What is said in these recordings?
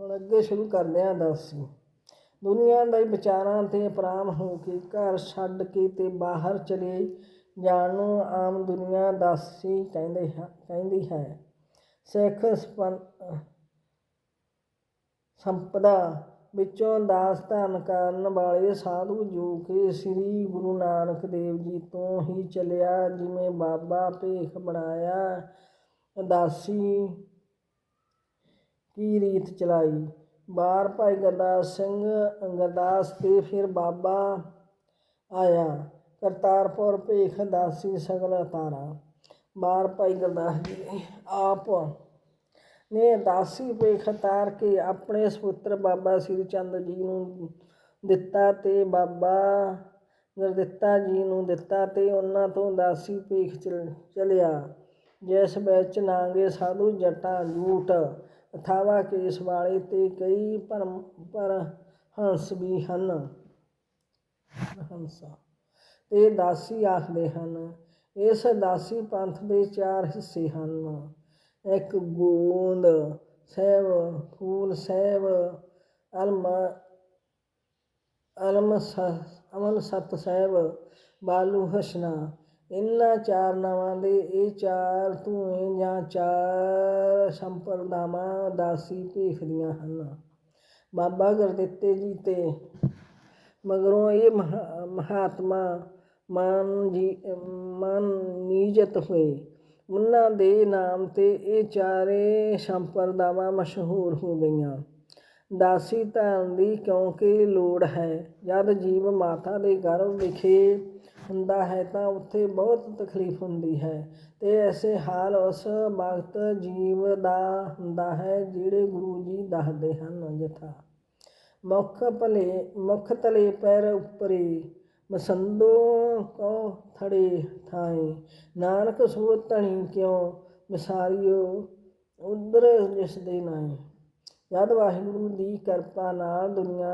ਹੁਣ ਅੱਗੇ ਸ਼ੁਰੂ ਕਰਦੇ ਹਾਂ ਦਾਸੀ ਦੁਨੀਆ ਦੇ ਵਿਚਾਰਾਂ ਤੇ ਅਪਰਾਮ ਹੋ ਕੇ ਘਰ ਛੱਡ ਕੇ ਤੇ ਬਾਹਰ ਚਲੇ ਜਾਣ ਨੂੰ ਆਮ ਦੁਨੀਆ ਦਾਸੀ ਕਹਿੰਦੇ ਹੈ, ਕਹਿੰਦੀ ਹੈ। ਸਿੱਖ ਸਪੰ- ਸੰਪਦਾ ਵਿੱਚੋਂ ਦਾਸ ਧਾਰਨ ਕਰਨ ਵਾਲੇ ਸਾਧੂ ਜੋ ਕਿ ਸ੍ਰੀ ਗੁਰੂ ਨਾਨਕ ਦੇਵ ਜੀ ਤੋਂ ਹੀ ਚੱਲਿਆ, ਜਿਵੇਂ ਬਾਬਾ ਭੇਖ ਬਣਾਇਆ ਦਾਸੀ ਕੀ ਰੀਤ ਚਲਾਈ? ਬਾਰ ਭਾਈ ਗੁਰਦਾਸ ਸਿੰਘ ਗੁਰਦਾਸ ਤੇ ਫਿਰ ਬਾਬਾ ਆਇਆ। ਕਰਤਾਰਪੁਰ ਭੇਖ ਦਾਸੀ ਸਗਲ ਤਾਰਾ। ਬਾਰ ਭਾਈ ਗੁਰਦਾਸ ਜੀ ਆਪ ਨੇ ਦਾਸੀ ਭੇਖ ਤਾਰ ਕੇ ਆਪਣੇ ਸੁਪੁੱਤਰ ਬਾਬਾ ਸ੍ਰੀ ਚੰਦ ਜੀ ਨੂੰ ਦਿੱਤਾ ਤੇ ਬਾਬਾ ਗੁਰਦਿੱਤਾ ਜੀ ਨੂੰ ਦਿੱਤਾ ਤੇ ਉਹਨਾਂ ਤੋਂ ਦਾਸੀ ਭੇਖ ਚਲ- ਚਲਿਆ। ਜਿਸ ਵਿੱਚ ਨਾਂਗੇ ਸਾਧੂ ਜਟਾਂ ਜੂਟ ਅਥਾਵਾ ਕੇਸ ਵਾਲੇ ਤੇ ਕਈ ਭਰਮ ਪਰ ਹੰਸ ਵੀ ਹਨ। ਹੰਸਾ। ਤੇ ਦਾਸੀ ਆਖਦੇ ਹਨ, ਇਸ ਦਾਸੀ ਪੰਥ ਦੇ ਚਾਰ ਹਿੱਸੇ ਹਨ। ਇੱਕ ਗੋਂਦ ਸਹਿਬ, ਫੂਲ ਸਹਿਬ, ਅਲਮ ਅਲਮ ਸ- ਅਮਲ ਸਤ ਸਾਹਿਬ, ਬਾਲੂ ਹਸਨਾ। ਇਹਨਾਂ ਚਾਰ ਨਾਵਾਂ ਦੇ ਇਹ ਚਾਰ ਧੂਏ ਜਾਂ ਚਾਰ ਸੰਪਰਦਾਵਾਂ ਦਾਸੀ ਭੇਖਦੀਆਂ ਹਨ। ਬਾਬਾ ਗੁਰਦਿੱਤੇ ਜੀ ਤੇ ਮਗਰੋਂ ਇਹ ਮਹਾ- ਮਹਾਤਮਾ ਮਾਨ ਜੀ, ਮਨ ਨੀਜਤ ਹੋਏ। ਉਹਨਾਂ ਦੇ ਨਾਮ ਤੇ ਇਹ ਚਾਰੇ ਸੰਪਰਦਾਵਾਂ ਮਸ਼ਹੂਰ ਹੋ ਗਈਆਂ। ਦਾਸੀ ਧਨ ਦੀ ਕਿਉਂਕਿ ਲੋੜ ਹੈ, ਜਦ ਜੀਵ ਮਾਤਾ ਦੇ ਗਰਭ ਵਿਖੇ ਹੁੰਦਾ ਹੈ ਤਾਂ ਉੱਥੇ ਬਹੁਤ ਤਕਲੀਫ ਹੁੰਦੀ ਹੈ। ਅਤੇ ਐਸੇ ਹਾਲ ਉਸ ਵਕਤ ਜੀਵ ਦਾ ਹੁੰਦਾ ਹੈ ਜਿਹੜੇ ਗੁਰੂ ਜੀ ਦੱਸਦੇ ਹਨ ਜਥਾ। ਮੁਖ ਭਲੇ, ਮੁਖ ਤਲੇ ਪੈਰ ਉੱਪਰੇ ਮਸੰਦੋ ਕੋ ਥੜੇ ਥਾਏ। ਨਾਨਕ ਸੋ ਧਣੀ ਕਿਉ, ਵਿਸਾਰਿਓ ਉਧਰ ਜਿਸ ਦੇ ਨਾਏ। ਜਦ ਵਾਹਿਗੁਰੂ ਦੀ ਕਿਰਪਾ ਨਾਲ ਦੁਨੀਆ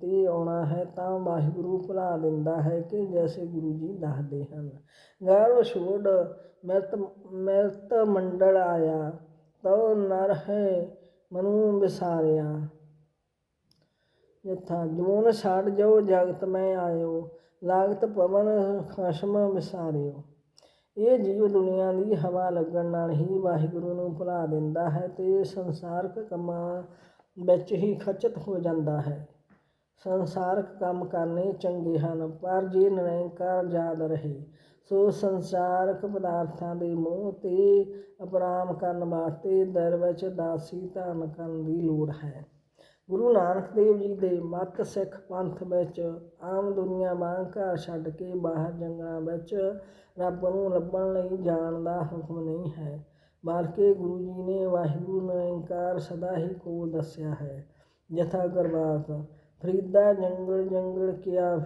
ਤੇ ਆਉਣਾ ਹੈ ਤਾਂ ਵਾਹਿਗੁਰੂ ਭੁਲਾ ਦਿੰਦਾ ਹੈ ਕਿ ਜੈਸੇ ਗੁਰੂ ਜੀ ਦੱਸਦੇ ਹਨ। ਗਰਭ ਛੋੜ ਮਿਰਤ ਮਿਰਤ ਮੰਡਲ ਆਇਆ, ਤਉ ਨਰ ਹੈ ਮਨੂ ਵਿਸਾਰਿਆ। ਯਥਾ ਜੂਨ ਛੱਡ ਜੋ ਜਗਤ ਮੈਂ ਆਇਓ, ਲਾਗਤ ਪਵਨ ਖਸਮ ਵਿਸਾਰਿਓ। ਇਹ ਜੀਵ ਦੁਨੀਆ ਦੀ ਹਵਾ ਲੱਗਣ ਨਾਲ ਹੀ ਵਾਹਿਗੁਰੂ ਨੂੰ ਭੁਲਾ ਦਿੰਦਾ ਹੈ ਤੇ ਸੰਸਾਰਕ ਕੰਮਾਂ ਵਿੱਚ ਹੀ ਖਚਤ ਹੋ ਜਾਂਦਾ ਹੈ। ਸੰਸਾਰਕ ਕੰਮ ਕਰਨੇ ਚੰਗੇ ਹਨ, ਪਰ ਜੇ ਨਿਰੰਕਾਰ ਯਾਦ ਰਹੇ, ਸੋ ਸੰਸਾਰਕ ਪਦਾਰਥਾਂ ਦੇ ਮੋਹ ਤੇ ਅਪਰਾਮ ਕਰਨ ਵਾਸਤੇ ਦਰ ਵਿੱਚ ਦਾਸੀ ਧਾਰਨ ਕਰਨ ਦੀ ਲੋੜ ਹੈ। ਗੁਰੂ ਨਾਨਕ ਦੇਵ ਜੀ ਦੇ ਮਤ ਸਿੱਖ ਪੰਥ ਵਿੱਚ ਆਮ ਦੁਨੀਆ ਵਾਂਗ ਘਰ ਛੱਡ ਕੇ ਬਾਹਰ ਜੰਗਲਾਂ ਵਿੱਚ ਰੱਬ ਨੂੰ ਲੱਭਣ ਲਈ ਜਾਣ ਦਾ ਹੁਕਮ ਨਹੀਂ ਹੈ। ਬਲਕਿ ਗੁਰੂ ਜੀ ਨੇ ਵਾਹਿਗੁਰੂ ਨਿਰੰਕਾਰ ਸਦਾ ਹੀ ਕੋਲ ਦੱਸਿਆ ਹੈ। ਯਥਾ ਗੁਰਬਾਤ ਫਰੀਦਾ ਜੰਗਲ ਜੰਗਲ ਕਿਆ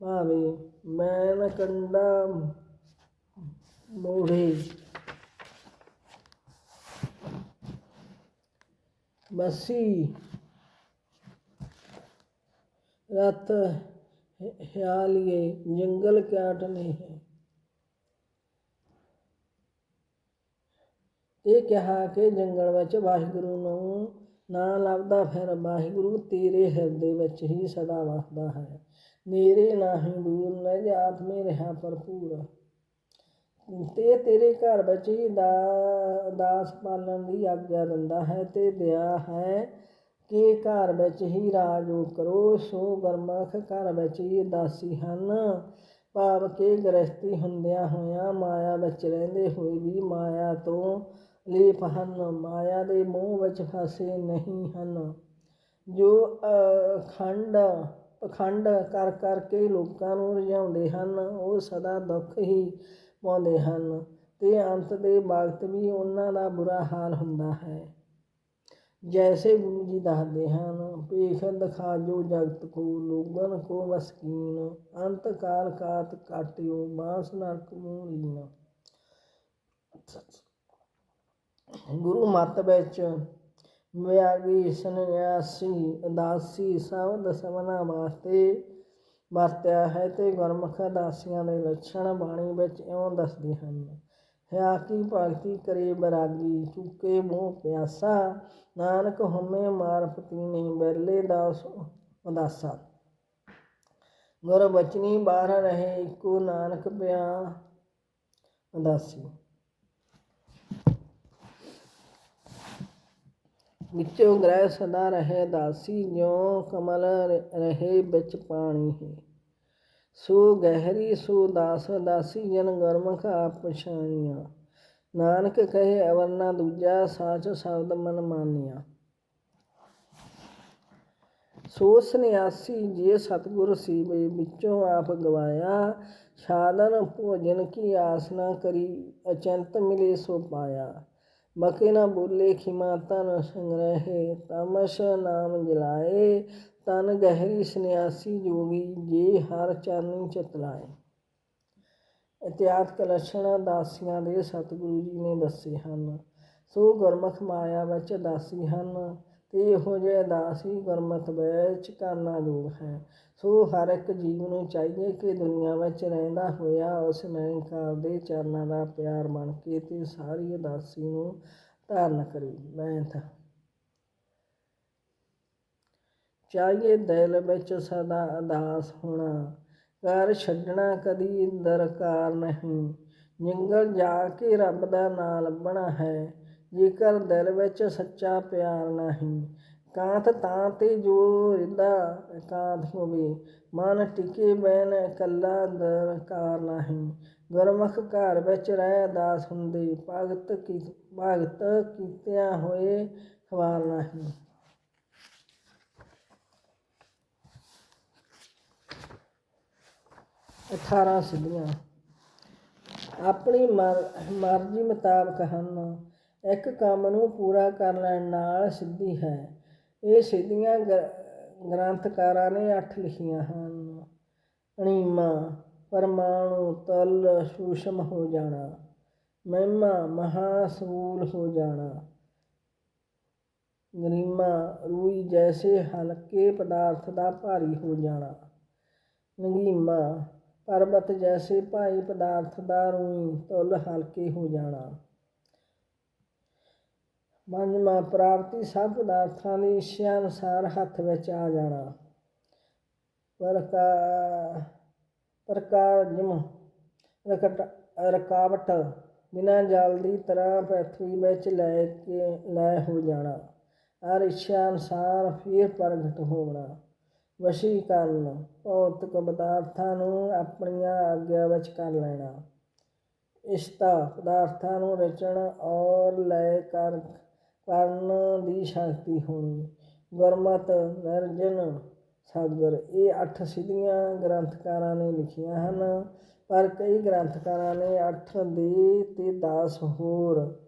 ਭਾਵੇ ਮੈਨ ਕੰਡਾ ਮੋੜੇ। ਬਸੀ ਰਤ ਹਿਆਲੀਏ ਜੰਗਲ ਕਿਆਟ ਨਹੀਂ ਹੈ। ਇਹ ਕਿਹਾ ਕਿ ਜੰਗਲ ਵਿੱਚ ਵਾਹਿਗੁਰੂ ਨੂੰ ਨਾ ਲੱਭਦਾ, ਫਿਰ ਵਾਹਿਗੁਰੂ ਤੇਰੇ ਹਿਰਦੇ ਵਿੱਚ ਹੀ ਸਦਾ ਵਸਦਾ ਹੈ। ਨੇਰੇ ਨਾਹੀਂ ਦੂਰ, ਨਿਜ ਆਤਮੇ ਰਹਾ ਭਰਪੂਰ। ਤੇ ਤੇਰੇ ਘਰ ਵਿੱਚ ਹੀ ਦਾਸ ਪਾਲਣ ਦੀ ਆਗਿਆ ਦਿੰਦਾ ਹੈ ਤੇ ਦਿਆ ਹੈ। ਕਿ ਘਰ ਵਿੱਚ ਹੀ ਰਾਜ ਉਹ ਕਰੋ, ਸੋ ਗਰਮਖ ਘਰ ਵਿੱਚ ਹੀ ਦਾਸੀ ਹਨ। ਭਾਵ ਕਿ ਗ੍ਰਸਤੀ ਹੁੰਦਿਆਂ ਹੋਇਆਂ ਮਾਇਆ ਵਿੱਚ ਰਹਿੰਦੇ ਹੋਏ ਵੀ ਮਾਇਆ ਤੋਂ ਲੇਪ ਹਨ। ਮਾਇਆ ਦੇ ਮੋਹ ਵਿੱਚ ਫਸੇ ਨਹੀਂ ਹਨ। ਜੋ ਅਖੰਡ, ਪਖੰਡ ਕਰ ਕਰਕੇ ਲੋਕਾਂ ਨੂੰ ਰਝਾਉਂਦੇ ਹਨ, ਉਹ ਸਦਾ ਦੁੱਖ ਹੀ ਪਾਉਂਦੇ ਹਨ ਤੇ ਅੰਤ ਦੇ ਵਕਤ ਵੀ ਉਹਨਾਂ ਦਾ ਬੁਰਾ ਹਾਲ ਹੁੰਦਾ ਹੈ। ਜੈਸੇ ਗੁਰੂ ਜੀ ਦੱਸਦੇ ਹਨ, ਭੇਖ ਦਿਖਾ ਜੋ ਜਗਤ ਕੋ, ਲੋਗਨ ਕੋ ਮਸਕੀਨ ਅੰਤ ਕਾਲ ਕਾਤ ਕਾਟਿਓ, ਬਾਸ ਨਰਕ ਮੂਹ ਲੀਨ। ਗੁਰੂ ਮਤ ਵਿੱਚ ਵਿਆਗੀ ਸੰਨਿਆਸੀ, ਉਦਾਸੀ ਸ਼ਬਦ ਸਭਨਾ ਵਾਸਤੇ ਵਰਤਿਆ ਹੈ ਤੇ ਗੁਰਮੁਖ ਦਾਸੀਆਂ ਦੇ ਲੱਛਣ ਬਾਣੀ ਵਿੱਚ ਇਉਂ ਦੱਸਦੇ ਹਨ ਹਿਆ ਕੀ ਭਗਤੀ ਕਰੇ ਬਰਾਗੀ ਚੁੱਕੇ ਮੋਹ ਪਿਆਸਾ, ਨਾਨਕ ਹਉਮੈ ਮਾਰ ਪਤੀਨੇ ਬੈਲੇ ਦਾਸ ਉਦਾਸਾ। ਗੁਰ ਬਚਨੀ ਬਾਹਰ ਰਹੇ, ਇੱਕੋ ਨਾਨਕ ਪਿਆ ਉਦਾਸੀ। ਵਿੱਚੋਂ ਗ੍ਰਹਿ ਸਦਾ ਰਹੇ, ਦਾਸੀ ਜਿਉ ਕਮਲ ਰ- ਰਹੇ, ਵਿੱਚ ਪਾਣੀ ਹੈ। ਸੋ ਗਹਿਰੀ ਸੋ ਦਾਸ ਦਾਸੀ ਜਨ ਗੁਰਮੁਖ ਆਪ ਪਛਾਣੀਆਂ। ਨਾਨਕ ਕਹੇ ਅਵਰਨਾ ਦੂਜਾ ਸਾਚ ਸ਼ਬਦ ਮਨ ਮਾਨਿਆ। ਸੋ ਸੰਨਿਆਸੀ ਜੇ ਸਤਿਗੁਰ ਸੀਵੇ ਵਿੱਚੋਂ ਆਪ ਗਵਾਇਆ, ਸਾਧਨ ਭੋਜਨ ਕੀ ਆਸ ਨਾ ਕਰੀ, ਅਚੰਤ ਮਿਲੇ ਸੋ ਪਾਇਆ। ਮਕੇ ਨਾ ਬੋਲੇ ਖਿਮਾ ਤਨ ਸੰਗ੍ਰਹਿ, ਤਮਸ ਨਾਮ ਜਲਾਏ ਤਨ ਗਹਿਰੀ ਸੰਨਿਆਸੀ ਜੋਗੀ ਜੇ ਹਰ ਚਰਨੀ ਚਤਲਾਏ ਲਾਏ। ਇਤਿਹਾਸਕ ਲੱਛਣ ਦਾਸੀਆਂ ਦੇ ਸਤਿਗੁਰੂ ਜੀ ਨੇ ਦੱਸੇ ਹਨ। ਸੋ ਗੁਰਮੁਖ ਮਾਇਆ ਵਿੱਚ ਦਾਸੀ ਹਨ ਤੇ ਇਹੋ ਜਿਹੇ ਦਾਸੀ ਗੁਰਮਤਿ ਵਿੱਚ ਕਰਨਾ ਯੋਗ ਹੈ। ਸੋ ਹਰ ਇੱਕ ਜੀਵ ਨੂੰ ਚਾਹੀਏ ਕਿ ਦੁਨੀਆ ਵਿੱਚ ਰਹਿੰਦਾ ਹੋਇਆ ਉਸ ਨਿਰੰਕਾਰ ਦੇ ਚਰਨਾਂ ਦਾ ਪਿਆਰ ਬਣ ਕੇ ਤੇ ਸਾਰੀ ਉਦਾਸੀ ਨੂੰ ਧਾਰਨ ਕਰੇ। ਬੈਂਥ ਚਾਹੀਏ ਦਿਲ ਵਿੱਚ ਸਦਾ ਅਦਾਸ ਹੋਣਾ। ਘਰ ਛੱਡਣਾ ਕਦੀ ਦਰਕਾਰ ਨਹੀਂ। ਜੰਗਲ ਜਾ ਕੇ ਰੱਬ ਦਾ ਨਾਂ ਲੱਭਣਾ ਹੈ। ਜੇਕਰ ਦਿਲ ਵਿੱਚ ਸੱਚਾ ਪਿਆਰ ਨਹੀਂ ਕਾਂਤ ਤਾਂ ਤੇ ਜੋ ਰਿਦਾ ਇਕਾਂਤ ਹੋਵੇ। ਮਨ ਟਿਕੇ ਬੈਨ ਇਕੱਲਾ ਦਰਕਾਰ ਨਹੀਂ। ਗੁਰਮੁਖ ਘਰ ਵਿੱਚ ਰਹਿ ਦਾਸ ਹੁੰਦੇ। ਭਗਤ ਕੀ ਭਗਤ ਕੀਤਿਆਂ ਹੋਏ ਖਵਾਰ ਨਹੀਂ। ਅਠਾਰਾਂ ਸਿੱਧੀਆਂ। ਆਪਣੀ ਮਰ- ਮਰਜ਼ੀ ਮੁਤਾਬਕ ਹਨ। ਇੱਕ ਕੰਮ ਨੂੰ ਪੂਰਾ ਕਰ ਲੈਣ ਨਾਲ ਸਿੱਧੀ ਹੈ। ਇਹ ਸਿੱਧੀਆਂ ਗ- ਗ੍ਰੰਥਕਾਰਾਂ ਨੇ ਅੱਠ ਲਿਖੀਆਂ ਹਨ। ਅਣੀਮਾ, ਪਰਮਾਣੂ, ਤਲ, ਸੂਸ਼ਮ ਹੋ ਜਾਣਾ। ਮਹਿਮਾ, ਮਹਾਸੂਲ ਹੋ ਜਾਣਾ। ਗਰੀਮਾ, ਰੂਈ ਜੈਸੇ ਹਲਕੇ ਪਦਾਰਥ ਦਾ ਭਾਰੀ ਹੋ ਜਾਣਾ। ਨਗੀਮਾ ਪਰਬਤ ਜੈਸੇ ਭਾਈ ਪਦਾਰਥ ਦਾ ਰੂਈ, ਤੁਲ ਹਲਕੇ ਹੋ ਜਾਣਾ। ਪੰਜਵਾਂ ਪ੍ਰਾਪਤੀ ਸਭ ਪਦਾਰਥਾਂ ਦੀ ਇੱਛਾ ਅਨੁਸਾਰ ਹੱਥ ਵਿੱਚ ਆ ਜਾਣਾ। ਪ੍ਰਕਾ, ਪ੍ਰਕਾਰ ਜਿਮ, ਰਕਟ, ਰਕਾਵਟ ਬਿਨਾਂ ਜਲ ਦੀ ਤਰ੍ਹਾਂ ਪ੍ਰਥਵੀ ਵਿੱਚ ਲੈ ਕੇ, ਲੈ ਹੋ ਜਾਣਾ। ਹਰ ਇੱਛਾ ਅਨੁਸਾਰ ਫਿਰ ਪ੍ਰਗਟ ਹੋਣਾ। ਵਸ਼ੀਕਰਨ ਭੌਤਿਕ ਪਦਾਰਥਾਂ ਨੂੰ ਆਪਣੀਆਂ ਆਗਿਆ ਵਿੱਚ ਕਰ ਲੈਣਾ। ਇਸ਼ਤਾ, ਪਦਾਰਥਾਂ ਨੂੰ ਰਚਣ ਔਰ ਲੈ ਕਰ, ਕਰਨ ਦੀ ਸ਼ਕਤੀ ਹੋਣੀ। ਗੁਰਮਤ, ਨਿਰਜਨ, ਸਾਗਰ, ਇਹ ਅੱਠ ਸਿੱਧੀਆਂ ਗ੍ਰੰਥਕਾਰਾਂ ਨੇ ਲਿਖੀਆਂ ਹਨ, ਪਰ ਕਈ ਗ੍ਰੰਥਕਾਰਾਂ ਨੇ ਅੱਠ ਦੇ ਤੇ 10 ਹੋਰ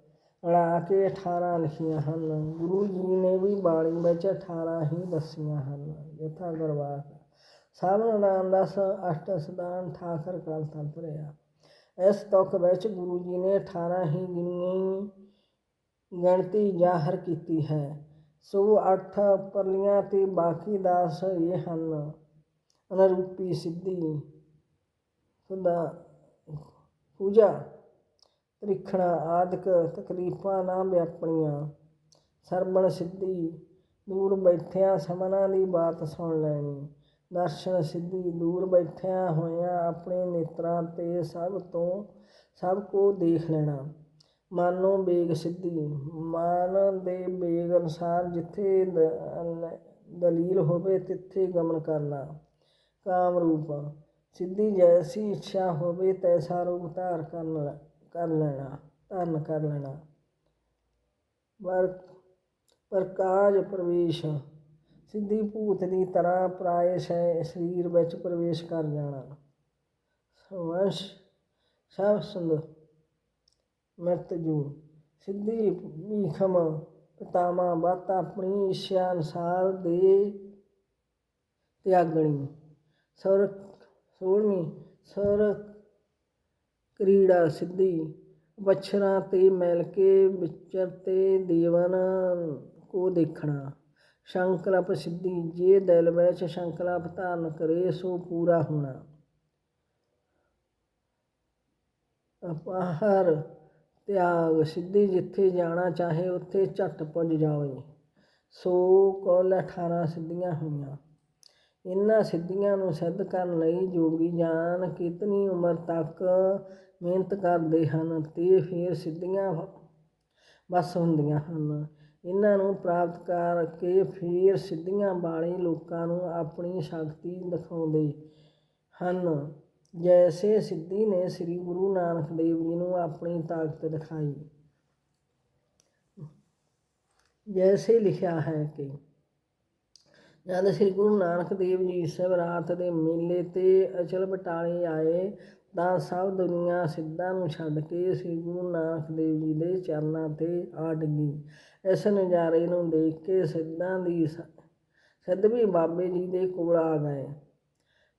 ਰਲਾ ਕੇ 18 ਲਿਖੀਆਂ ਹਨ। ਗੁਰੂ ਜੀ ਨੇ ਵੀ ਬਾਣੀ ਵਿੱਚ 18 ਹੀ ਦੱਸੀਆਂ ਹਨ। ਯਥਾ ਦਰਬਾਰ ਸਭ ਨਾਮ ਦਸ ਅਸ਼ਟ ਸਦਾਨ ਠਾਕਰ ਕਾਲ ਤਾਂ ਭਰਿਆ ਇਸ ਤੁਕ ਵਿੱਚ ਗੁਰੂ ਜੀ ਨੇ 18 ਹੀ ਗਿਣੀ ਗਿਣਤੀ ਜ਼ਾਹਰ ਕੀਤੀ ਹੈ। ਸੋ ਅੱਠ ਪਰਲੀਆਂ ਤੇ ਬਾਕੀ ਦਾਸ ਇਹ ਹਨ। ਅਨਰੂਪੀ ਸਿੱਧੀ ਸੁਦਾ ਪੂਜਾ ਤ੍ਰਿਖਣਾ ਆਦਿਕ ਤਕਲੀਫਾਂ ਨਾ ਵਿਆਪਣੀਆਂ। ਸਰਬਣ ਸਿੱਧੀ, ਦੂਰ ਬੈਠਿਆਂ ਸਮਨਾਂ ਦੀ ਬਾਤ ਸੁਣ ਲੈਣੀ। ਦਰਸ਼ਨ ਸਿੱਧੀ, ਦੂਰ ਬੈਠਿਆਂ ਹੋਇਆਂ ਆਪਣੇ ਨੇਤਰਾਂ ਤੇ ਸਭ ਤੋਂ ਸਭ ਕੋ ਦੇਖ ਲੈਣਾ। ਮਾਨੋ ਬੇਗ ਸਿੱਧੀ, ਮਨ ਦੇ ਬੇਗ ਅਨੁਸਾਰ ਜਿੱਥੇ ਦਲੀਲ ਹੋਵੇ ਤਿੱਥੇ ਗਮਨ ਕਰਨਾ। ਕਾਮ ਰੂਪ, ਸਿੱਧੀ ਜੈਸੀ ਇੱਛਾ ਹੋਵੇ ਤੈਸਾ ਰੂਪ ਧਾਰ ਕਰਨਾ। ਕਰ ਲੈਣਾ ਧਾਰਨ ਕਰ ਲੈਣਾ। ਵਰ ਪ੍ਰਕਾਸ਼ ਪ੍ਰਵੇਸ਼, ਸਿੱਧੀ ਭੂਤ ਦੀ ਤਰ੍ਹਾਂ ਪਰਾਏ ਸ਼ੈ, ਸਰੀਰ ਵਿੱਚ ਪ੍ਰਵੇਸ਼ ਕਰ ਜਾਣਾ। ਸਵੰਸ਼ ਸਭ ਸੁੰਦ ਮਰਤਜੂ ਸਿੱਧੀ ਭੀਖਮ ਪਤਾਮਾ ਬਾਤ ਆਪਣੀ ਇੱਛਾ ਅਨੁਸਾਰ ਦੇ ਤਿਆਗਣੀ। ਸੁਰ, ਸੋਲਵੀਂ, ਸੁਰ ਕ੍ਰੀੜਾ ਸਿੱਧੀ, ਵਛਰਾਂ ਤੇ ਮਿਲ ਕੇ ਦੇਵਨ ਕੋ ਦੇਖਣਾ। ਸੰਕਲਪ ਸਿੱਧੀ, ਜੇ ਦਿਲ ਵਿੱਚ ਸੰਕਲਪ ਧਾਰਨ ਕਰੇ, ਸੋ ਪੂਰਾ ਹੋਣਾ। ਅਪਾਹਰ ਤਿਆਗ ਸਿੱਧੀ, ਜਿੱਥੇ ਜਾਣਾ ਚਾਹੇ, ਉੱਥੇ ਝਟ ਪੁੱਜ ਜਾਵੇ। ਸੋ ਕੁੱਲ 18 ਸਿੱਧੀਆਂ ਹੋਈਆਂ। ਇਹਨਾਂ ਸਿੱਧੀਆਂ ਨੂੰ ਸਿੱਧ ਕਰਨ ਲਈ ਜੋਗੀ ਜਾਨ ਕਿਤਨੀ ਉਮਰ ਤੱਕ ਮਿਹਨਤ ਕਰਦੇ ਹਨ ਤੇ ਫਿਰ ਸਿੱਧੀਆਂ ਬਸ ਹੁੰਦੀਆਂ ਹਨ। ਇਹਨਾਂ ਨੂੰ ਪ੍ਰਾਪਤ ਕਰਕੇ ਫਿਰ ਸਿੱਧੀਆਂ ਵਾਲੇ ਲੋਕਾਂ ਨੂੰ ਆਪਣੀ ਸ਼ਕਤੀ ਦਿਖਾਉਂਦੇ ਹਨ। ਜੈਸੇ ਸਿੱਧੀ ਨੇ ਸ੍ਰੀ ਗੁਰੂ ਨਾਨਕ ਦੇਵ ਜੀ ਨੂੰ ਆਪਣੀ ਤਾਕਤ ਦਿਖਾਈ। ਜੈਸੇ ਲਿਖਿਆ ਹੈ ਕਿ ਜਦ ਸ੍ਰੀ ਗੁਰੂ ਨਾਨਕ ਦੇਵ ਜੀ ਸਵਰਾਤ ਦੇ ਮੇਲੇ ਤੇ ਅਚਲ ਬਟਾਲੇ ਆਏ, ਤਾਂ ਸਭ ਦੁਨੀਆ ਸਿੱਧਾਂ ਨੂੰ ਛੱਡ ਕੇ ਸ੍ਰੀ ਗੁਰੂ ਨਾਨਕ ਦੇਵ ਜੀ ਦੇ ਚਰਨਾਂ ਤੇ ਆ ਡਿੱਗੀ। ਇਸ ਨਜ਼ਾਰੇ ਨੂੰ ਦੇਖ ਕੇ ਸਿੱਧਾਂ ਦੀ ਸਿੱਧ ਵੀ ਬਾਬੇ ਜੀ ਦੇ ਕੋਲ ਆ ਗਏ।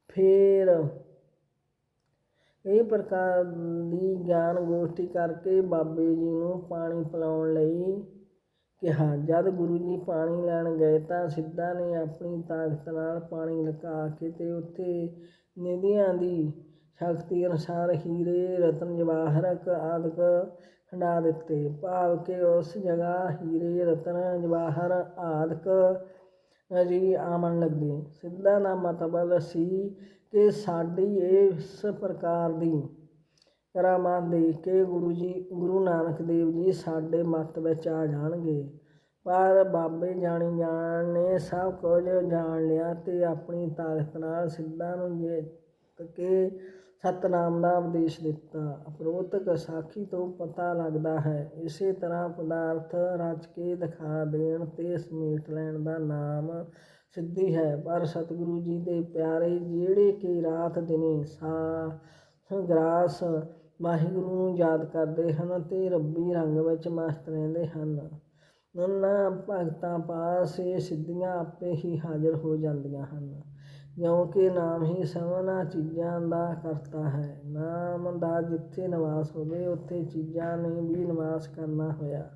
ਫਿਰ ਇਹ ਪ੍ਰਕਾਰ ਦੀ ਗਿਆਨ ਗੋਸ਼ਟੀ ਕਰਕੇ ਬਾਬੇ ਜੀ ਨੂੰ ਪਾਣੀ ਪਿਲਾਉਣ ਲਈ ਕਿਹਾ, ਜਦ ਗੁਰੂ ਜੀ ਪਾਣੀ ਲੈਣ ਗਏ ਤਾਂ ਸਿੱਧਾ ਨੇ ਆਪਣੀ ਤਾਕਤ ਨਾਲ ਪਾਣੀ ਲਗਾ ਕੇ ਤੇ ਉੱਥੇ ਨਿਧੀਆਂ ਦੀ ਸ਼ਕਤੀ ਅਨੁਸਾਰ ਹੀਰੇ, ਰਤਨ, ਜਵਾਹਰਕ ਆਦਿਕ ਖੰਡਾ ਦਿੱਤੇ। ਭਾਵ ਕਿ ਉਸ ਜਗ੍ਹਾ ਹੀਰੇ, ਰਤਨ, ਜਵਾਹਰ ਆਦਿਕ ਜੀ ਆਮਣ ਲੱਗੇ। ਸਿੱਧਾ ਦਾ ਮਤਲਬ ਸੀ ਕਿ ਸਾਡੀ ਇਸ ਪ੍ਰਕਾਰ ਦੀ ਕਰਾਮਾਤ ਦੇਖ ਕੇ ਗੁਰੂ ਜੀ, ਗੁਰੂ ਨਾਨਕ ਦੇਵ ਜੀ ਸਾਡੇ ਮੱਤ ਵਿੱਚ ਆ ਜਾਣਗੇ। ਪਰ ਬਾਬੇ ਜਾਣੀ ਜਾਣ ਨੇ ਸਭ ਕੁਝ ਜਾਣ ਲਿਆ ਤੇ ਆਪਣੀ ਤਾਕਤ ਨਾਲ ਸਿੱਧਾਂ ਨੂੰ ਜਿੱਤ ਕੇ ਸਤਨਾਮ ਦਾ ਉਪਦੇਸ਼ ਦਿੱਤਾ। ਅਪਰੋਤਕ ਸਾਖੀ ਤੋਂ ਪਤਾ ਲੱਗਦਾ ਹੈ, ਇਸੇ ਤਰ੍ਹਾਂ ਪਦਾਰਥ ਰਚ ਕੇ ਦਿਖਾ ਦੇਣ ਤੇ ਸਮੇਟ ਲੈਣ ਦਾ ਨਾਮ ਸਿੱਧੀ ਹੈ। ਪਰ ਸਤਿਗੁਰੂ ਜੀ ਦੇ ਪਿਆਰੇ ਜਿਹੜੇ ਕਿ ਰਾਤ ਦਿਨੇ ਸਾ ਗਰਾਸ ਵਾਹਿਗੁਰੂ ਨੂੰ ਯਾਦ ਕਰਦੇ ਹਨ ਤੇ ਰੱਬੀ ਰੰਗ ਵਿੱਚ ਮਸਤ ਰਹਿੰਦੇ ਹਨ। ਉਹਨਾਂ ਭਗਤਾਂ ਪਾਸ ਇਹ ਸਿੱਧੀਆਂ ਆਪੇ ਹੀ ਹਾਜ਼ਰ ਹੋ ਜਾਂਦੀਆਂ ਹਨ। ਕਿਉਂਕਿ ਨਾਮ ਹੀ ਸਭਨਾਂ ਚੀਜ਼ਾਂ ਦਾ ਕਰਤਾ ਹੈ। ਨਾਮ ਦਾ ਜਿੱਥੇ ਨਿਵਾਸ ਹੋਵੇ, ਉੱਥੇ ਚੀਜ਼ਾਂ ਨੇ ਵੀ ਨਿਵਾਸ ਕਰਨਾ ਹੋਇਆ।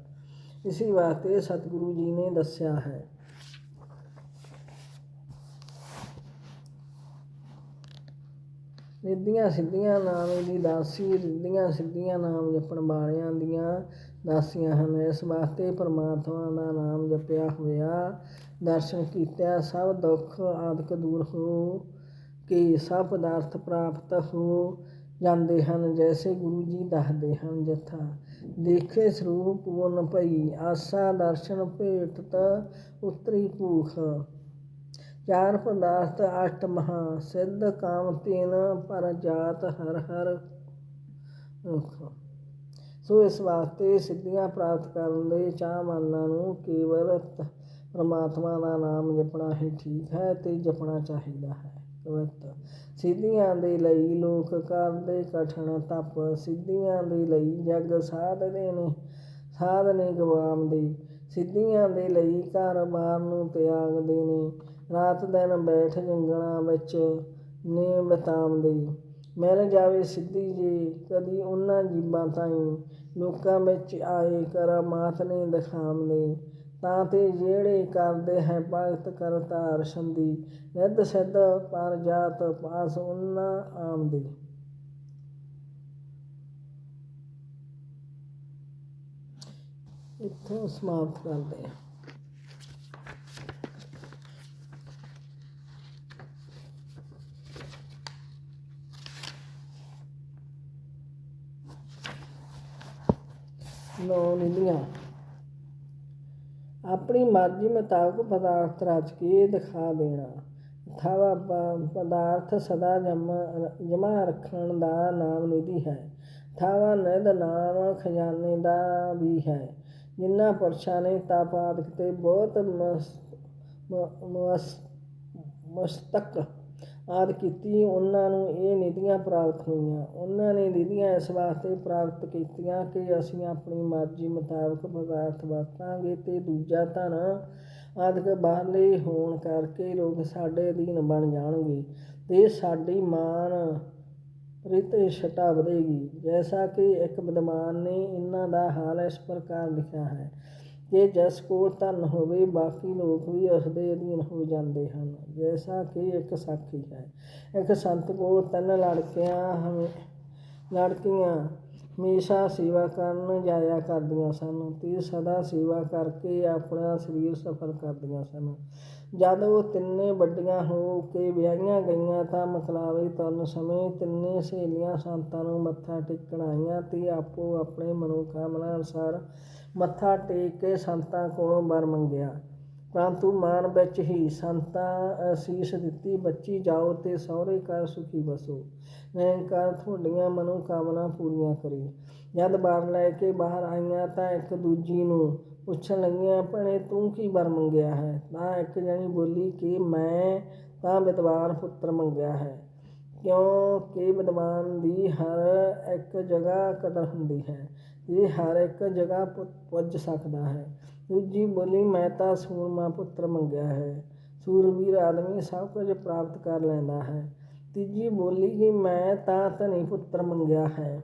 ਇਸੇ ਵਾਸਤੇ ਸਤਿਗੁਰੂ ਜੀ ਨੇ ਦੱਸਿਆ ਹੈ ਰਿੱਧੀਆਂ ਸਿੱਧੀਆਂ ਨਾਮ ਦੀ ਦਾਸੀ, ਰਿੱਧੀਆਂ ਸਿੱਧੀਆਂ ਨਾਮ ਜਪਣ ਵਾਲਿਆਂ ਦੀਆਂ ਦਾਸੀਆਂ ਹਨ। ਇਸ ਵਾਸਤੇ ਪਰਮਾਤਮਾ ਦਾ ਨਾਮ ਜਪਿਆ ਹੋਇਆ, ਦਰਸ਼ਨ ਕੀਤਾ ਸਭ ਦੁੱਖ ਆਦਿਕ ਦੂਰ ਹੋ ਕੇ ਸਭ ਪਦਾਰਥ ਪ੍ਰਾਪਤ ਹੋ ਜਾਂਦੇ ਹਨ, ਜੈਸੇ ਗੁਰੂ ਜੀ ਦੱਸਦੇ ਹਨ ਜਥਾ। ਦੇਖੇ ਸਰੂਪ ਪੂਰਨ ਭਈ, ਆਸਾ ਦਰਸ਼ਨ ਭੇਟਤ ਉਤਰੀ ਭੂਖ। ਚਾਰ ਪਦਾਰਥ ਅਸ਼ਟ ਮਹਾ, ਸਿੱਧ ਕਾਮ ਤੀਨ ਪਰ ਜਾਤ ਹਰ ਹਰ ਸੋ ਇਸ ਵਾਸਤੇ ਸਿੱਧੀਆਂ ਪ੍ਰਾਪਤ ਕਰਨ ਦੇ ਚਾਹਵਾਨਾਂ ਨੂੰ ਕੇਵਲ ਪਰਮਾਤਮਾ ਦਾ ਨਾਮ ਜਪਣਾ ਹੀ ਠੀਕ ਹੈ ਤੇ ਜਪਣਾ ਚਾਹੀਦਾ ਹੈ। ਕਵਿਤ। ਸਿੱਧੀਆਂ ਦੇ ਲਈ ਲੋਕ ਕਰਦੇ ਕਠਨ ਤਪ। ਸਿੱਧੀਆਂ ਦੇ ਲਈ ਜਗ ਸਾਧਦੇ ਨੇ, ਸਾਧਨੇ ਗਵਾਮਦੇ ਸਿੱਧੀਆਂ ਦੇ ਲਈ ਘਰ-ਬਾਰ ਨੂੰ ਤਿਆਗਦੇ ਨੇ। ਰਾਤ ਦਿਨ ਬੈਠ ਜੰਗਲਾਂ ਵਿੱਚ ਨੇ ਬਤਾਉਂਦੇ ਮਿਲ ਜਾਵੇ ਸਿੱਧੀ ਜੇ, ਕਦੀ ਉਹਨਾਂ ਜੀਬਾਂ ਤਾਈਂ। ਲੋਕਾਂ ਵਿੱਚ ਆਏ ਕਰਾਮਾਤ ਨੇ ਦਿਖਾਉਂਦੇ ਤਾਂ ਤੇ ਜਿਹੜੇ ਕਰਦੇ ਹੈ ਭਗਤ ਕਰਤਾਰ ਸੰਦੀ ਰਿੱਧ ਸਿੱਧ ਪਰ ਜਾਤ ਪਾਸ ਉਹਨਾਂ ਆਮਦੀ ਇੱਥੋਂ ਸਮਾਪਤ ਕਰਦੇ ਹਾਂ। ਨੌ ਨਿੰਦੀਆਂ ਆਪਣੀ ਮਰਜ਼ੀ ਮੁਤਾਬਕ ਪਦਾਰਥ ਰਚ ਕੇ ਦਿਖਾ ਦੇਣਾ। ਅਥਵਾ ਪਦਾਰਥ ਸਦਾ ਜਮਾ ਜਮਾ ਰੱਖਣ ਦਾ ਨਾਮ ਨਿਧੀ ਹੈ। ਅਥਵਾ ਨਿਧ ਨਾਮ ਖਜ਼ਾਨੇ ਦਾ ਵੀ ਹੈ। ਜਿਨ੍ਹਾਂ ਪੁਰਸ਼ਾਂ ਨੇ ਤਪ ਤੇ ਬਹੁਤ ਮਸ- ਮ- ਮਸਤਕ ਆਦਿ ਕੀਤੀ, ਉਹਨਾਂ ਨੂੰ ਇਹ ਨਿਧੀਆਂ ਪ੍ਰਾਪਤ ਹੋਈਆਂ। ਉਹਨਾਂ ਨੇ ਨਿਧੀਆਂ ਇਸ ਵਾਸਤੇ ਪ੍ਰਾਪਤ ਕੀਤੀਆਂ ਕਿ ਅਸੀਂ ਆਪਣੀ ਮਰਜ਼ੀ ਮੁਤਾਬਕ ਪਦਾਰਥ ਵਰਤਾਂਗੇ ਤੇ ਦੂਜਾ ਧਨ ਆਦਿਕ ਬਾਹਰਲੇ ਹੋਣ ਕਰਕੇ ਲੋਕ ਸਾਡੇ ਅਧੀਨ ਬਣ ਜਾਣਗੇ ਤੇ ਸਾਡੀ ਮਾਨ ਛਟਾ ਵਧੇਗੀ। ਜੈਸਾ ਕਿ ਇੱਕ ਵਿਦਵਾਨ ਨੇ ਇਹਨਾਂ ਦਾ ਹਾਲ ਇਸ ਪ੍ਰਕਾਰ ਲਿਖਿਆ ਹੈ ਜੇ ਜਸ ਕੋਲ ਧਨ ਹੋਵੇ, ਬਾਕੀ ਲੋਕ ਵੀ ਉਸ ਦੇ ਅਧੀਨ ਹੋ ਜਾਂਦੇ ਹਨ। ਜੈਸਾ ਕਿ ਇੱਕ ਸਾਖੀ ਹੈ। ਇੱਕ ਸੰਤ ਕੋਲ ਤਿੰਨ ਲੜਕਿਆਂ ਹਮੇ, ਲੜਕੀਆਂ ਹਮੇਸ਼ਾ ਸੇਵਾ ਕਰਨ ਜਾਇਆ ਕਰਦੀਆਂ ਸਨ ਤੇ ਸਦਾ ਸੇਵਾ ਕਰਕੇ ਆਪਣਾ ਸਰੀਰ ਸਫਲ ਕਰਦੀਆਂ ਸਨ। ਜਦ ਉਹ ਤਿੰਨੇ ਵੱਡੀਆਂ ਹੋ ਕੇ ਵਿਆਹੀਆਂ ਗਈਆਂ ਤਾਂ ਮਕਲਾਵੇ ਤੁਰਨ ਸਮੇਂ ਤਿੰਨੇ ਸਹੇਲੀਆਂ ਸੰਤਾਂ ਨੂੰ ਮੱਥਾ ਟੇਕਣ ਆਈਆਂ ਤੇ ਆਪੋ ਆਪਣੇ ਮਨੋਕਾਮਨਾ ਅਨੁਸਾਰ ਮੱਥਾ ਟੇਕ ਕੇ ਸੰਤਾਂ ਕੋਲੋਂ ਵਰ ਮੰਗਿਆ। ਪਰੰਤੂ ਮਨ ਵਿੱਚ ਹੀ ਸੰਤਾਂ ਅਸੀਸ ਦਿੱਤੀ, ਬੱਚੀ ਜਾਓ ਤੇ ਸਹੁਰੇ ਘਰ ਸੁਖੀ ਬਸੋ। ਨਿਰੰਕਾਰ ਤੁਹਾਡੀਆਂ ਮਨੋਕਾਮਨਾ ਪੂਰੀਆਂ ਕਰੀ। ਜਦ ਬਾਹਰ ਲੈ ਕੇ ਬਾਹਰ ਆਈਆਂ ਤਾਂ ਇੱਕ ਦੂਜੀ ਨੂੰ ਪੁੱਛਣ ਲੱਗੀਆਂ, ਭਣੇ ਤੂੰ ਕੀ ਵਰ ਮੰਗਿਆ ਹੈ? ਤਾਂ ਇੱਕ ਜਣੀ ਬੋਲੀ ਕਿ ਮੈਂ ਤਾਂ ਵਿਦਵਾਨ ਪੁੱਤਰ ਮੰਗਿਆ ਹੈ। ਕਿਉਂਕਿ ਵਿਦਵਾਨ ਦੀ ਹਰ ਇੱਕ ਜਗ੍ਹਾ ਕਦਰ ਹੁੰਦੀ ਹੈ, ਇਹ ਹਰ ਇੱਕ ਜਗ੍ਹਾ ਪੁ- ਪੁੱਜ ਸਕਦਾ ਹੈ। ਦੂਜੀ ਬੋਲੀ, ਮੈਂ ਤਾਂ ਸੂਰਮਾ ਪੁੱਤਰ ਮੰਗਿਆ ਹੈ। ਸੂਰਬੀਰ ਆਦਮੀ ਸਭ ਕੁਝ ਪ੍ਰਾਪਤ ਕਰ ਲੈਂਦਾ ਹੈ। ਤੀਜੀ ਬੋਲੀ ਕਿ ਮੈਂ ਤਾਂ ਧਨੀ ਪੁੱਤਰ ਮੰਗਿਆ ਹੈ,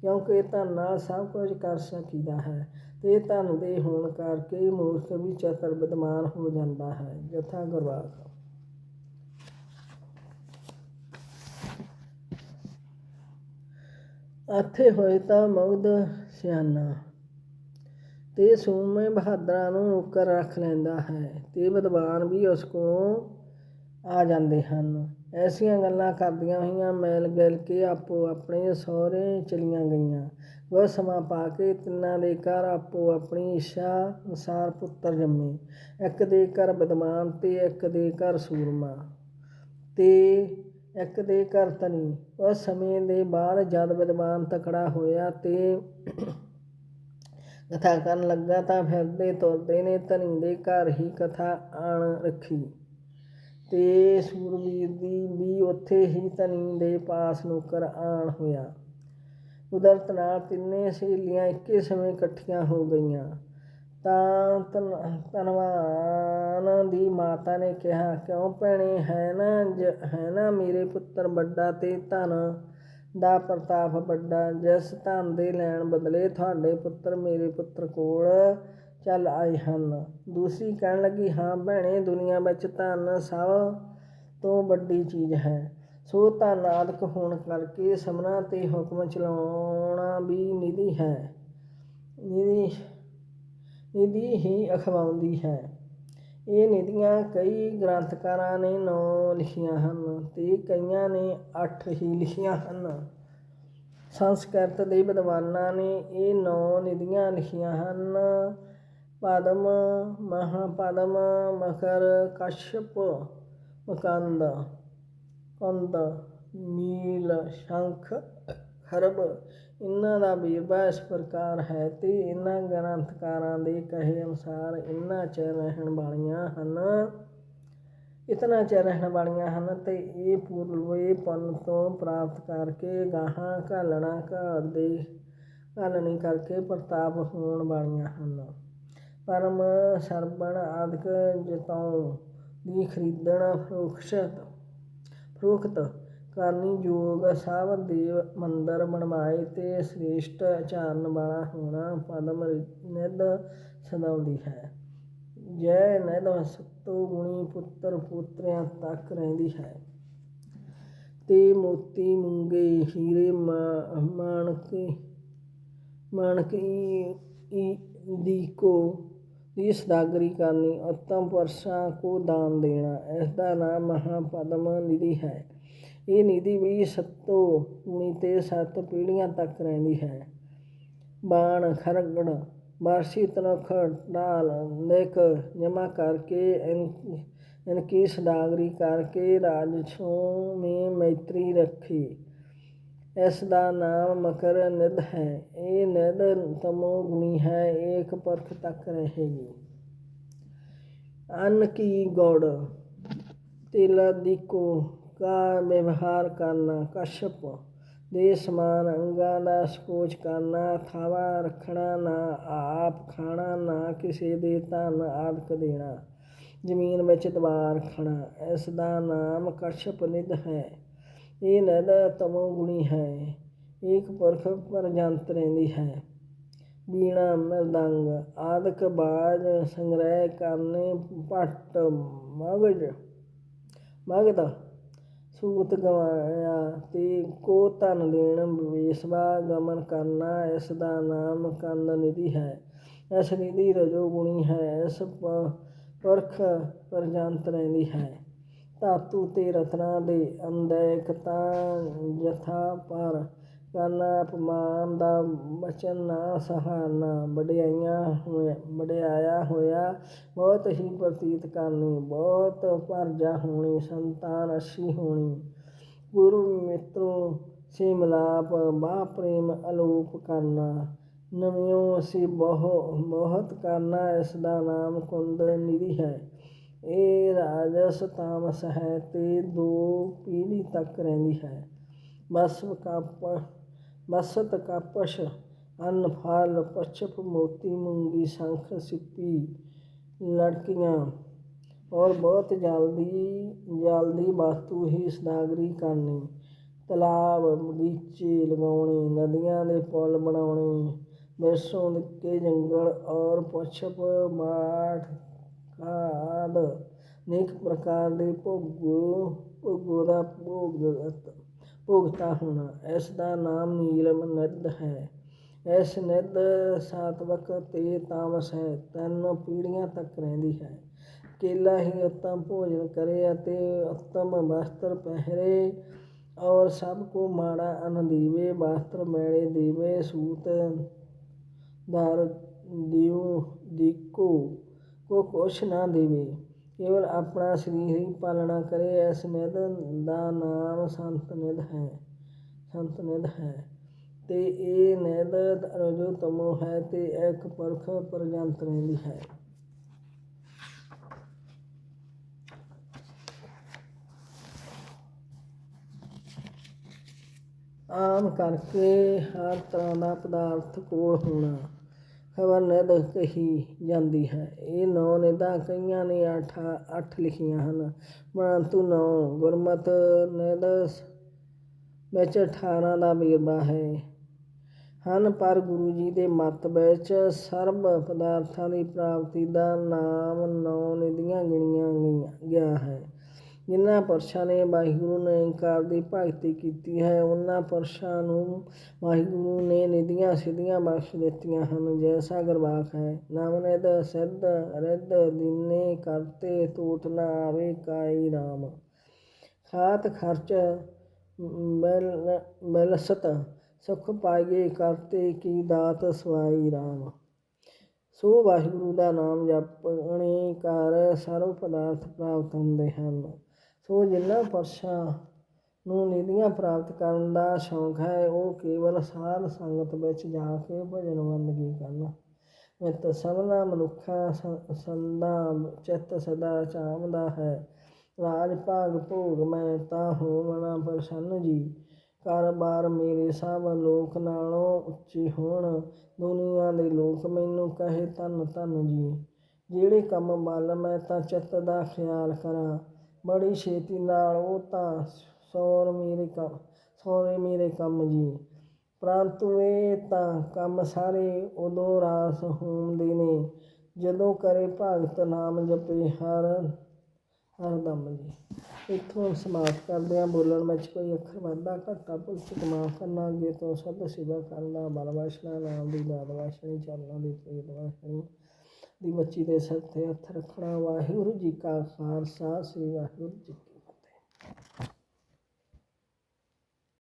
ਕਿਉਂਕਿ ਧਨ ਨਾਲ ਸਭ ਕੁਝ ਕਰ ਸਕੀਦਾ ਹੈ। ਤੇ ਧਨ ਦੇ ਹੋਣ ਕਰਕੇ ਮੂਰਖ ਵੀ ਚਤਰ ਵਿਦਵਾਨ ਹੋ ਜਾਂਦਾ ਹੈ। ਯਥਾ ਗੁਰਵਾਕ ਆਥੇ ਹੋਏ ਤਾਂ ਮਗਧ ਸਿਆਣਾ। ਤੇ ਸੂਮੇ ਬਹਾਦਰਾਂ ਨੂੰ ਨੌਕਰ ਰੱਖ ਲੈਂਦਾ ਹੈ। ਤੇ ਵਿਦਵਾਨ ਵੀ ਉਸ ਕੋਲੋਂ ਆ ਜਾਂਦੇ ਹਨ। ਐਸੀਆਂ ਗੱਲਾਂ ਕਰਦੀਆਂ ਹੋਈਆਂ ਮੈਲ ਗਿਲ ਕੇ ਆਪੋ ਆਪਣੇ ਸਹੁਰੇ ਚਲੀਆਂ ਗਈਆਂ। ਉਹ ਸਮਾਂ ਪਾ ਕੇ ਤਿੰਨਾਂ ਦੇ ਘਰ ਆਪੋ ਆਪਣੀ ਇੱਛਾ ਅਨੁਸਾਰ ਪੁੱਤਰ ਜੰਮੇ। ਇੱਕ ਦੇ ਘਰ ਵਿਦਵਾਨ ਤੇ ਇੱਕ ਦੇ ਘਰ ਸੂਰਮਾ। ਤੇ ਇੱਕ ਦੇ ਘਰ ਧਨੀ। ਉਸ ਸਮੇਂ ਦੇ ਬਾਅਦ ਜਦ ਵਿਦਵਾਨ ਤਕੜਾ ਹੋਇਆ ਤੇ ਕਥਾ ਕਰਨ ਲੱਗਾ ਤਾਂ ਫਿਰਦੇ ਤੁਰਦੇ ਨੇ ਧਨੀ ਦੇ ਘਰ ਹੀ ਕਥਾ ਆਣ ਰੱਖੀ। ਤੇ ਸੂਰਬੀਰ ਦੀ ਵੀ ਉੱਥੇ ਹੀ ਧਨੀ ਦੇ ਪਾਸ ਨੌਕਰ ਆਣ ਹੋਇਆ। ਕੁਦਰਤ ਨਾਲ ਤਿੰਨੇ ਸਹੇਲੀਆਂ ਇੱਕੇ ਸਮੇਂ ਇਕੱਠੀਆਂ ਹੋ ਗਈਆਂ। ਤਾਂ ਧਨ- ਧਨਵਾਨ ਦੀ ਮਾਤਾ ਨੇ ਕਿਹਾ, ਕਿਉਂ ਭੈਣੇ, ਹੈ ਨਾ ਜ- ਹੈ ਨਾ ਮੇਰੇ ਪੁੱਤਰ ਵੱਡਾ ਤੇ ਧਨ ਦਾ ਪ੍ਰਤਾਪ ਵੱਡਾ। ਜਿਸ ਧਨ ਦੇ ਲੈਣ ਬਦਲੇ ਤੁਹਾਡੇ ਪੁੱਤਰ ਮੇਰੇ ਪੁੱਤਰ ਕੋਲ ਚੱਲ ਆਏ ਹਨ। ਦੂਸਰੀ ਕਹਿਣ ਲੱਗੀ, ਹਾਂ ਭੈਣੇ, ਦੁਨੀਆ ਵਿੱਚ ਧਨ ਸਭ ਤੋਂ ਵੱਡੀ ਚੀਜ਼ ਹੈ। ਸੋ ਧਨ ਆਦਿਕ ਹੋਣ ਕਰਕੇ ਸਮਨਾ ਤੇ ਹੁਕਮ ਚਲਾਉਣਾ ਵੀ ਨਿਧੀ ਹੈ। ਨਿਧੀ ਨਿਧੀ ਹੀ ਅਖਵਾਉਂਦੀ ਹੈ। ਇਹ ਨਿਧੀਆਂ ਕਈ ਗ੍ਰੰਥਕਾਰਾਂ ਨੇ ਨੌ ਲਿਖੀਆਂ ਹਨ ਤੇ ਕਈਆਂ ਨੇ ਅੱਠ ਹੀ ਲਿਖੀਆਂ ਹਨ। ਸੰਸਕ੍ਰਿਤ ਦੇ ਵਿਦਵਾਨਾਂ ਨੇ ਇਹ ਨੌ ਨਿਧੀਆਂ ਲਿਖੀਆਂ ਹਨ। ਪਦਮ, ਮਹਾਪਦਮ ਮਕਰ ਕਸ਼ਪ, ਮਕੰਦ, ਕੰਦ ਨੀਲ ਸ਼ੰਖ ਖਰਬ ਇਹਨਾਂ ਦਾ ਵੇਰਵਾ ਇਸ ਪ੍ਰਕਾਰ ਹੈ ਤੇ ਇਹਨਾਂ ਗ੍ਰੰਥਕਾਰਾਂ ਦੇ ਕਹੇ ਅਨੁਸਾਰ ਇਹਨਾਂ ਚ ਰਹਿਣ ਵਾਲੀਆਂ ਹਨ। ਇਤਨਾ ਚ ਰਹਿਣ ਵਾਲੀਆਂ ਹਨ ਤੇ ਇਹ ਪੂਰਵੇ ਪੰਨ ਤੋਂ ਪ੍ਰਾਪਤ ਕਰਕੇ ਗਾਹਾਂ ਘਾਲਣਾ ਘਰ ਦੇ ਘਾਲਣੀ ਕਰਕੇ ਪ੍ਰਤਾਪ ਹੋਣ ਵਾਲੀਆਂ ਹਨ। ਪਰਮ ਸਰਬਣ ਆਦਿਕ ਜਤਾਉ ਦੀ ਖਰੀਦਣ ਫਰੋਖਸ਼ਤ, ਫਰੋਖਤ ਕਰਨੀ ਯੋਗ ਸਭ ਦੇਵ ਮੰਦਰ ਬਣਵਾਏ ਅਤੇ ਸ੍ਰੇਸ਼ਟ ਆਚਰਨ ਵਾਲਾ ਹੋਣਾ ਪਦਮ ਨਿਧ ਸਦਾਉਂਦੀ ਹੈ। ਜੈ ਨਿਧ ਸਤੋ ਗੁਣੀ ਪੁੱਤਰ ਪੁੱਤਰਿਆਂ ਤੱਕ ਰਹਿੰਦੀ ਹੈ। ਤੇ ਮੋਤੀ ਮੁੰਗੇ ਹੀਰੇ ਮਾ- ਮਾਣਕੇ, ਮਾਣਕੀ ਦੀ ਕੋ ਦੀ ਸਦਾਗਰੀ ਕਰਨੀ ਉੱਤਮ ਪੁਰਸ਼ਾਂ ਕੋ ਦਾਨ ਦੇਣਾ ਇਸ ਦਾ ਨਾਮ ਮਹਾਪਦਮ ਨਿਧੀ ਹੈ। ਇਹ ਨਿਧੀ ਵੀ ਸੱਤੋ ਗੁਣੀ ਤੇ ਸੱਤ ਪੀੜ੍ਹੀਆਂ ਤੱਕ ਰਹਿੰਦੀ ਹੈ। ਬਾਣ ਖਰਗੜ ਬਾਰਸੀ, ਤਨਖ, ਢਾਲ ਲਿਖ ਜਮਾ ਕਰਕੇ ਇਨਕੀ ਸਦਾਗਰੀ ਕਰਕੇ ਰਾਜਸੋਂ ਮੇ ਮੈਤਰੀ ਰੱਖੀ। ਇਸ ਦਾ ਨਾਮ ਮਕਰ ਨਿਧ ਹੈ। ਇਹ ਨਿਧ ਤਮੋ ਗੁਣੀ ਹੈ। ਏਕ ਪਰਖ ਤੱਕ ਰਹੇਗੀ। ਅੰਨ ਕੀ ਗੌੜ? ਦੀ ਕੋ ਵਿਵਹਾਰ ਕਰਨਾ, ਕਸ਼ਪ ਦੇ ਸਮਾਨ ਅੰਗਾਂ ਦਾ ਸਕੋਚ ਕਰਨਾ, ਥਾਵਾਂ ਰੱਖਣਾ, ਨਾ ਆਪ ਖਾਣਾ, ਨਾ ਕਿਸੇ ਦੇ ਧਨ ਆਦਿਕ ਦੇਣਾ, ਜ਼ਮੀਨ ਵਿੱਚ ਦਬਾਰ ਰੱਖਣਾ ਇਸ ਦਾ ਨਾਮ ਕਸ਼ਪ ਨਿਧ ਹੈ। ਇਹ ਨਿਧ ਤਮੋ ਗੁਣੀ ਹੈ, ਏਕ ਪੁਰਖ ਪਰਜੰਤ ਰਹਿੰਦੀ ਹੈ। ਬੀਣਾ ਮਰਦੰਗ, ਆਦਿਕ ਬਾਜ ਸੰਗ੍ਰਹਿ ਕਰਨੇ, ਭੱਟ ਮਗਜ, ਮਗਧ ਸੂਤ ਗਵਾਇਆ ਤੇ ਕੋ ਧਨ ਦੇਣ ਵੇਸਵਾ ਗਮਨ ਕਰਨਾ, ਇਸ ਦਾ ਨਾਮ ਕੰਦ ਨਿਧੀ ਹੈ। ਇਸ ਨਿਧੀ ਰਜੋ ਗੁਣੀ ਹੈ, ਇਸ ਪ- ਪਰਖ ਪਰਜੰਤ ਰਹਿੰਦੀ ਹੈ। ਧਾਤੂ ਤੇ ਰਤਨਾ ਦੇ ਅੰਦੈਕਤਾ ਜਥਾ ਪਰ ਕਰਨਾ ਅਪਮਾਨ ਦਾ ਬਚਨ ਨਾ ਸਹਾਰਨਾ। ਵਡਿਆਈਆਂ ਹੋਇਆ ਵਡਿਆਇਆ ਹੋਇਆ, ਬਹੁਤ ਹੀ ਪ੍ਰਤੀਤ ਕਰਨੀ। ਬਹੁਤ ਭਰਜਾ ਹੋਣੀ, ਸੰਤਾਨ ਅੱਛੀ ਹੋਣੀ। ਗੁਰੂ ਮਿੱਤਰੋ ਸੇ ਮਿਲਾਪ ਬਾ ਪ੍ਰੇਮ ਅਲੋਪ ਕਰਨਾ। ਨਵਿਓ ਅਸੀਂ ਬਹੁ, ਬਹੁਤ ਕਰਨਾ ਇਸ ਦਾ ਨਾਮ ਕੁੰਦ ਨਿਧੀ ਹੈ। ਇਹ ਰਾਜਸ ਤਾਮਸ ਹੈ, ਤੇ ਦੋ ਪੀੜ੍ਹੀ ਤੱਕ ਰਹਿੰਦੀ ਹੈ। ਬਸ ਕਪ ਬਸਤ ਕਪਸ਼, ਅੰਨ ਫਲ, ਪਛਪ ਮੋਤੀ, ਮੂੰਗੀ, ਸ਼ੰਖ, ਸਿੱਪੀ, ਲੜਕੀਆਂ। ਔਰ ਬਹੁਤ ਜਲਦੀ ਜਲਦੀ ਵਸਤੂ ਹੀ ਸਦਾਗਰੀ ਕਰਨੀ। ਤਲਾਬ, ਬਗੀਚੇ ਲਗਾਉਣੇ, ਨਦੀਆਂ ਦੇ ਪੁਲ ਬਣਾਉਣੇ ਬਰਸੋਂ ਕੇ ਜੰਗਲ ਔਰ ਪਛਪ ਮਾਠ ਆਦ ਅਨੇਕ ਪ੍ਰਕਾਰ ਦੇ ਭੋਗੋ ਭੋਗੋ ਦਾ ਭੋਗ ਭੋਗਤਾ ਹੋਣਾ, ਇਸ ਦਾ ਨਾਮ ਨੀਲਮ ਨਿਧ ਹੈ। ਇਸ ਨਿਧ ਸਾਤਵਕ ਤੇ ਤਾਮਸ ਹੈ, ਤਿੰਨ ਪੀੜੀਆਂ ਤੱਕ ਰਹਿੰਦੀ ਹੈ। ਕੇਲਾ ਹੀ ਉੱਤਮ ਭੋਜਨ ਕਰੇ ਅਤੇ ਉੱਤਮ ਵਸਤਰ ਪਹਿਰੇ ਔਰ ਸਭ ਕੋ ਮਾੜਾ ਅੰਨ ਦੀਵੇ, ਵਸਤਰ ਮੈਲੇ ਦੇਵੇ, ਸੂਤ ਦਰ ਦਿਉ, ਦੀਕੋ ਕੋ ਕੁਛ ਨਾ ਦੇਵੇ। ਕੇਵਲ ਆਪਣਾ ਸਰੀਰ ਹੀ ਪਾਲਣਾ ਕਰੇ, ਇਸ ਨਿਧ ਦਾ ਨਾਮ ਸੰਤ ਨਿਧ ਹੈ, ਸੰਤ ਨਿਧ ਹੈ। ਤੇ ਇਹ ਨਿਧ ਰਜੋ ਤਮੋ ਹੈ ਤੇ ਇੱਕ ਪਰਖ ਪਰਜੰਤ ਰਹਿੰਦੀ ਹੈ। ਆਮ ਕਰਕੇ ਹਰ ਤਰ੍ਹਾਂ ਦਾ ਪਦਾਰਥ ਕੋਲ ਹੋਣਾ ਖਬਰ ਨਿਧ ਕਹੀ ਜਾਂਦੀ ਹੈ। ਇਹ ਨੌ ਨਿਧਾਂ ਕਈਆਂ ਨੇ, ਅੱਠ ਅੱਠ ਲਿਖੀਆਂ ਹਨ। ਪਰੰਤੂ ਨੌ ਗੁਰਮਤ ਨਿਧ ਵਿੱਚ 18 ਦਾ ਵੇਰਵਾ ਹੈ। ਹਨ, ਪਰ ਗੁਰੂ ਜੀ ਦੇ ਮਤ ਵਿੱਚ ਸਰਬ ਪਦਾਰਥਾਂ ਦੀ ਪ੍ਰਾਪਤੀ ਦਾ ਨਾਮ ਨੌ ਨਿਧੀਆਂ ਗਿਣੀਆਂ ਗਈਆਂ, ਗਿਆ ਹੈ। ਜਿਨ੍ਹਾਂ ਪੁਰਸ਼ਾਂ ਨੇ ਵਾਹਿਗੁਰੂ ਨਿਰੰਕਾਰ ਦੀ ਭਗਤੀ ਕੀਤੀ ਹੈ, ਉਹਨਾਂ ਪੁਰਸ਼ਾਂ ਨੂੰ ਵਾਹਿਗੁਰੂ ਨੇ ਨਿਧੀਆਂ ਸਿੱਧੀਆਂ ਬਖਸ਼ ਦਿੱਤੀਆਂ ਹਨ। ਜੈਸਾ ਗੁਰਬਾਖ ਹੈ, ਨਾਮ ਨਿਧ, ਸਿੱਧ, ਰਿੱਧ, ਦੀਨੇ ਕਰਤੇ ਟੂਟ ਨਾ ਆਵੇ ਕਾਈ ਰਾਮ। ਖਾਤ ਖਰਚ ਮਿਲ ਮਿਲਸਤ ਸੁਖ ਪਾਈਏ ਕਰਤੇ ਕੀ ਦਾਤ ਸਵਾਈ ਰਾਮ। ਸੋ ਵਾਹਿਗੁਰੂ ਦਾ ਨਾਮ ਜਪਣੇ ਕਰ, ਸਰਵ ਪਦਾਰਥ ਪ੍ਰਾਪਤ ਹੁੰਦੇ ਹਨ। ਸੋ ਜਿਨ੍ਹਾਂ ਪੁਰਸ਼ਾਂ ਨੂੰ ਨਿਧੀਆਂ ਪ੍ਰਾਪਤ ਕਰਨ ਦਾ ਸ਼ੌਂਕ ਹੈ, ਉਹ ਕੇਵਲ ਸਾਧ ਸੰਗਤ ਵਿੱਚ ਜਾ ਕੇ ਭਜਨ ਬੰਦਗੀ ਕਰਨ। ਮਿੱਤ ਸਭਨਾ ਮਨੁੱਖਾਂ ਸ- ਸੰਦਾ ਚਿੱਤ ਸਦਾ ਚਾਮਦਾ ਹੈ। ਰਾਜ ਭਾਗ ਭੋਗ ਮੈਂ ਤਾਂ ਹੋਵਣਾ ਪ੍ਰਸੰਨ ਜੀ। ਕਾਰੋਬਾਰ ਮੇਰੇ ਸਭ ਲੋਕ ਨਾਲੋਂ ਉੱਚੇ ਹੋਣ। ਦੁਨੀਆ ਦੇ ਲੋਕ ਮੈਨੂੰ ਕਹੇ ਧੰਨ ਧੰਨ ਜੀ। ਜਿਹੜੇ ਕੰਮ ਵੱਲ ਮੈਂ ਤਾਂ ਚਿੱਤ ਦਾ ਖਿਆਲ ਕਰਾਂ। ਬੜੀ ਛੇਤੀ ਨਾਲ ਉਹ ਤਾਂ ਸੌਰ ਮੇਰੇ ਕੰਮ ਸੌਰੇ ਮੇਰੇ ਕੰਮ ਜੀ। ਪਰੰਤੂ ਇਹ ਤਾਂ ਕੰਮ ਸਾਰੇ ਉਦੋਂ ਰਾਸ ਹੁੰਦੇ ਨੇ, ਜਦੋਂ ਕਰੇ ਭਗਤ ਨਾਮ ਜਪੇ ਹਰ ਹਰਦਮ ਜੀ। ਇੱਥੋਂ ਸਮਾਪਤ ਕਰਦੇ ਹਾਂ। ਬੋਲਣ ਵਿੱਚ ਕੋਈ ਅੱਖਰ ਵਾਧਾ ਘਾਟਾ ਭੁੱਲ ਚੁੱਕ ਮਾਫ਼ ਕਰਨਾ, ਅੱਗੇ ਤੋਂ ਸਭ ਸੇਵਾ ਕਰਨਾ ਬਲ ਵਾਸ਼ਨਾ, ਨਾਮ ਦੀ ਦਾਤ ਵਾਸ਼ਨੀ, ਚਰਨਾਂ ਦੀ ਪ੍ਰੀਤ ਵਾਸ਼ਨੀ। ਦੀ ਬੱਚੀ ਦੇ ਸਿਰ ਤੇ ਹੱਥ ਰੱਖਣਾ। ਵਾਹਿਗੁਰੂ ਜੀ ਕਾ ਖਾਲਸਾ ਸ੍ਰੀ ਵਾਹਿਗੁਰੂ ਜੀ